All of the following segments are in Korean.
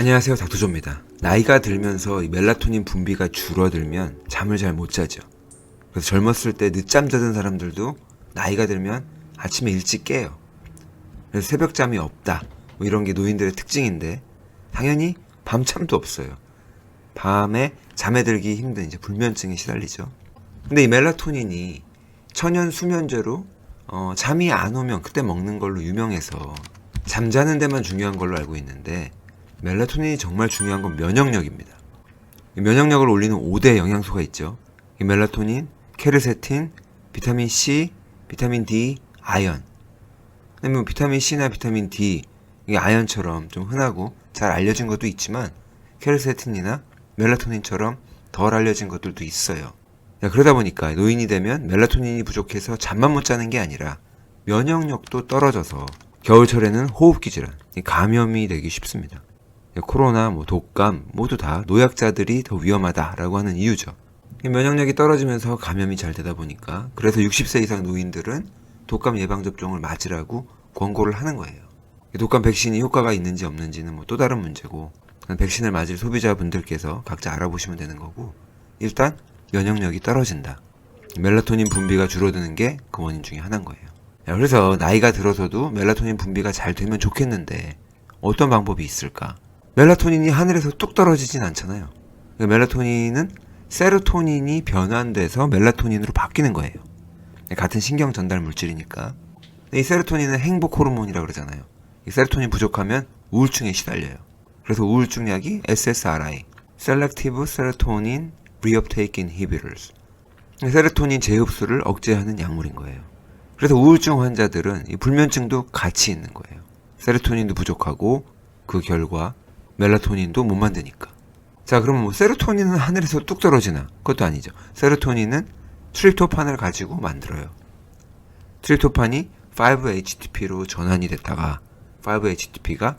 안녕하세요 닥터조입니다. 나이가 들면서 이 멜라토닌 분비가 줄어들면 잠을 잘 못 자죠. 그래서 젊었을 때 늦잠 자던 사람들도 나이가 들면 아침에 일찍 깨요. 그래서 새벽잠이 없다. 뭐 이런 게 노인들의 특징인데 당연히 밤잠도 없어요. 밤에 잠에 들기 힘든 이제 불면증에 시달리죠. 근데 이 멜라토닌이 천연 수면제로 어, 잠이 안 오면 그때 먹는 걸로 유명해서 잠자는 데만 중요한 걸로 알고 있는데 멜라토닌이 정말 중요한 건 면역력입니다. 이 면역력을 올리는 5대 영양소가 있죠. 이 멜라토닌, 케르세틴, 비타민 C, 비타민 D, 아연. 그다음에 뭐 비타민 C나 비타민 D 이게 아연처럼 좀 흔하고 잘 알려진 것도 있지만 케르세틴이나 멜라토닌처럼 덜 알려진 것들도 있어요. 야, 그러다 보니까 노인이 되면 멜라토닌이 부족해서 잠만 못 자는 게 아니라 면역력도 떨어져서 겨울철에는 호흡기 질환, 이 감염이 되기 쉽습니다. 코로나, 뭐 독감 모두 다 노약자들이 더 위험하다라고 하는 이유죠. 이 면역력이 떨어지면서 감염이 잘 되다 보니까 그래서 60세 이상 노인들은 독감 예방 접종을 맞으라고 권고를 하는 거예요. 이 독감 백신이 효과가 있는지 없는지는 뭐 또 다른 문제고 백신을 맞을 소비자분들께서 각자 알아보시면 되는 거고 일단 면역력이 떨어진다. 멜라토닌 분비가 줄어드는 게 그 원인 중에 하나인 거예요. 야, 그래서 나이가 들어서도 멜라토닌 분비가 잘 되면 좋겠는데 어떤 방법이 있을까? 멜라토닌이 하늘에서 뚝 떨어지진 않잖아요. 그러니까 멜라토닌은 세로토닌이 변환돼서 멜라토닌으로 바뀌는 거예요. 같은 신경 전달 물질이니까. 이 세로토닌은 행복 호르몬이라고 그러잖아요. 이 세로토닌 부족하면 우울증에 시달려요. 그래서 우울증 약이 SSRI, Selective Serotonin Reuptake Inhibitors. 세로토닌 재흡수를 억제하는 약물인 거예요. 그래서 우울증 환자들은 이 불면증도 같이 있는 거예요. 세로토닌도 부족하고 그 결과 멜라토닌도 못 만드니까. 자, 그러면 뭐 세로토닌은 하늘에서 뚝 떨어지나? 그것도 아니죠. 세로토닌은 트립토판을 가지고 만들어요. 트립토판이 5-HTP로 전환이 됐다가 5-HTP가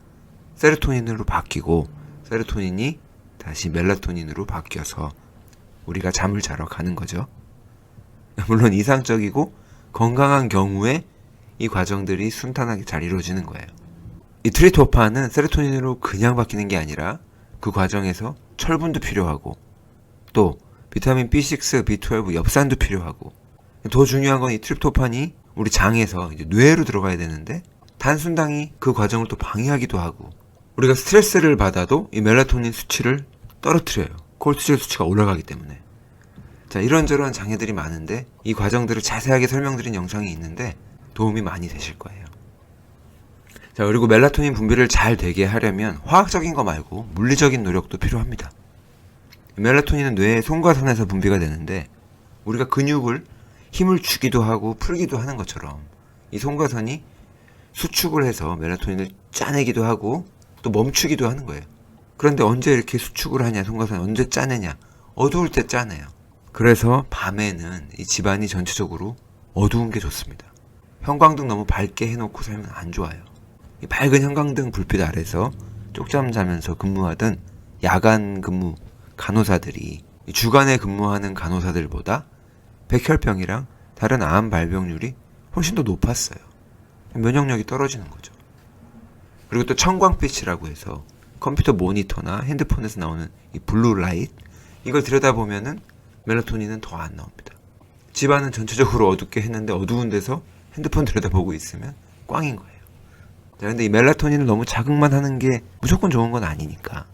세로토닌으로 바뀌고 세로토닌이 다시 멜라토닌으로 바뀌어서 우리가 잠을 자러 가는 거죠. 물론 이상적이고 건강한 경우에 이 과정들이 순탄하게 잘 이루어지는 거예요. 이 트리토판은 세로토닌으로 그냥 바뀌는 게 아니라 그 과정에서 철분도 필요하고 또 비타민 B6, B12, 엽산도 필요하고 더 중요한 건 이 트립토판이 우리 장에서 뇌로 들어가야 되는데 단순당이 그 과정을 또 방해하기도 하고 우리가 스트레스를 받아도 이 멜라토닌 수치를 떨어뜨려요. 콜티졸 수치가 올라가기 때문에. 자, 이런저런 장애들이 많은데 이 과정들을 자세하게 설명드린 영상이 있는데 도움이 많이 되실 거예요. 자, 그리고 멜라토닌 분비를 잘 되게 하려면 화학적인 거 말고 물리적인 노력도 필요합니다. 멜라토닌은 뇌의 송과선에서 분비가 되는데 우리가 근육을 힘을 주기도 하고 풀기도 하는 것처럼 이 송과선이 수축을 해서 멜라토닌을 짜내기도 하고 또 멈추기도 하는 거예요. 그런데 언제 이렇게 수축을 하냐, 송과선이 언제 짜내냐? 어두울 때 짜내요. 그래서 밤에는 이 집안이 전체적으로 어두운 게 좋습니다. 형광등 너무 밝게 해놓고 살면 안 좋아요. 이 밝은 형광등 불빛 아래서 쪽잠 자면서 근무하던 야간 근무 간호사들이 주간에 근무하는 간호사들보다 백혈병이랑 다른 암 발병률이 훨씬 더 높았어요. 면역력이 떨어지는 거죠. 그리고 또 청광빛이라고 해서 컴퓨터 모니터나 핸드폰에서 나오는 이 블루 라이트 이걸 들여다보면은 멜라토닌은 더 안 나옵니다. 집안은 전체적으로 어둡게 했는데 어두운 데서 핸드폰 들여다보고 있으면 꽝인 거예요. 자, 근데 이 멜라토닌을 너무 자극만 하는 게 무조건 좋은 건 아니니까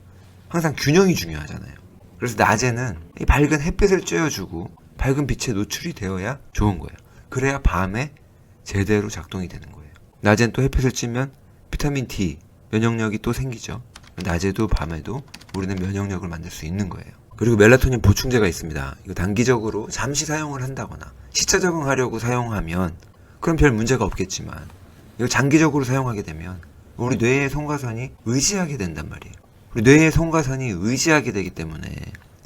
항상 균형이 중요하잖아요. 그래서 낮에는 이 밝은 햇빛을 쬐어주고 밝은 빛에 노출이 되어야 좋은 거예요. 그래야 밤에 제대로 작동이 되는 거예요. 낮엔 또 햇빛을 쬐면 비타민 D 면역력이 또 생기죠. 낮에도 밤에도 우리는 면역력을 만들 수 있는 거예요. 그리고 멜라토닌 보충제가 있습니다. 이거 단기적으로 잠시 사용을 한다거나 시차 적응하려고 사용하면 그럼 별 문제가 없겠지만 이거 장기적으로 사용하게 되면 우리 뇌의 송과선이 의지하게 된단 말이에요. 우리 뇌의 송과선이 의지하게 되기 때문에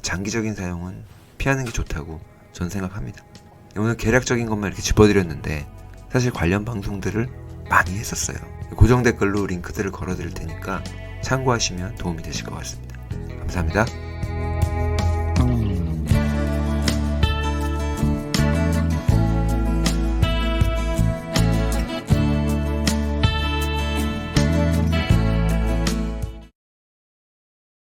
장기적인 사용은 피하는 게 좋다고 전 생각합니다. 오늘 계략적인 것만 이렇게 짚어드렸는데 사실 관련 방송들을 많이 했었어요. 고정 댓글로 링크들을 걸어드릴 테니까 참고하시면 도움이 되실 것 같습니다. 감사합니다.